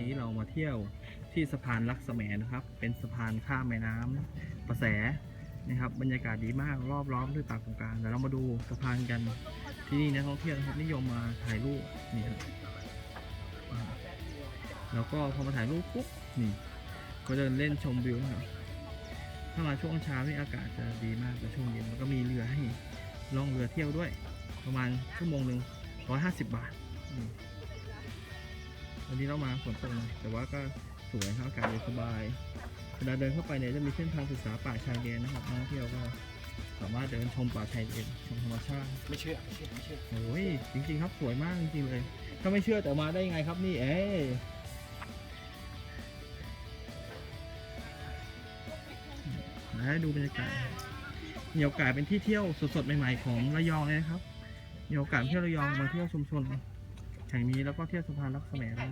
นี้เรามาเที่ยวที่สะพานลักษแมนะครับ เป็นสะพานข้ามแม่น้ำประแสนะครับ บรรยากาศดีมากรอบล้อมด้วยป่าโกงกลางเดี๋ยวเรามาดูสะพานกันที่นี่นักท่องเที่ยวนะครับนิยมมาถ่ายรูปนี่ครับแล้วก็พอมาถ่ายรูปปุ๊บนี่ก็เดินเล่นชมวิวนะครับถ้ามาช่วงเช้านี่อากาศจะดีมากแต่ช่วงเย็นมันก็มีเรือให้ล่องเรือเที่ยวด้วย ประมาณชั่วโมงหนึ่งร้อยห้าสิบบาทอืม วันนี้เรามาฝนตกนะแต่ว่าก็สวยครับอากาศเย็นสบายเวลาเดินเข้าไปเนี่ยจะมีเส้นทางศึกษาป่าชายเลนนะครับนักท่องเที่ยวก็สามารถเดินชมป่าชายเลนชมธรรมชาติไม่เชื่อไม่เชื่อไม่เชื่อโอ้ยจริง ๆ ครับสวยมากจริงๆเลย ถ้าไม่เชื่อแต่มาได้ยังไงครับนี่เอ้ยนะให้ดูบรรยากาศมีโอกาสเป็นที่เที่ยวสดๆใหม่ๆของระยองเลยนะครับมีโอกาสเที่ยวระยองมาเที่ยวชุมชน แห่งนี้แล้วก็เที่ยวสะพานลักษณะได้